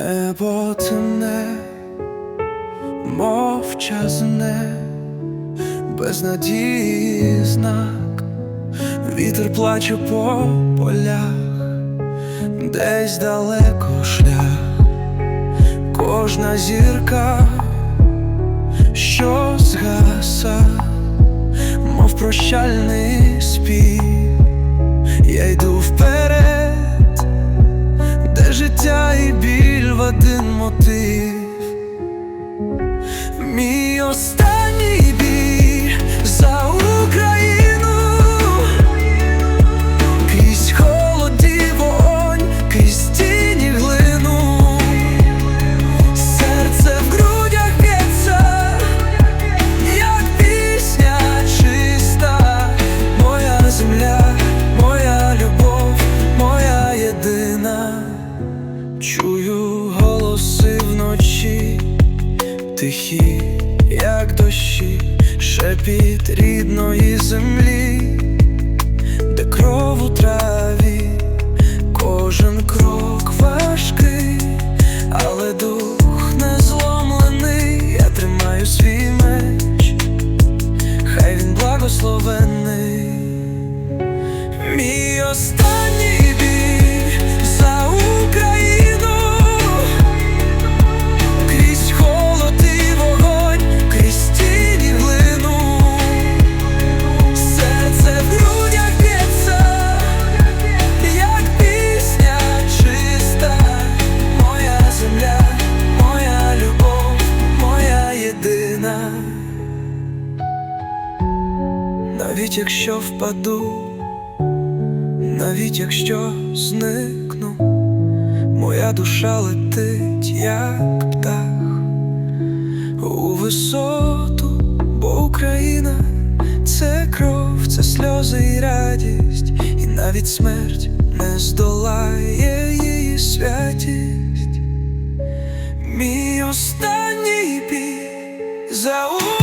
Небо темне, мовчазне, безнадії знак, вітер плаче по полях, десь далеко шлях, кожна зірка, що згаса, мов прощальний мотив. Мій останній вночі, тихі, як дощі, шепіт рідної землі, де кров у траві, навіть якщо впаду, навіть якщо зникну, моя душа летить, як птах у висоту, бо Україна це кров, це сльози і радість, і навіть смерть не здолає її святість. Мій останній бій за Україну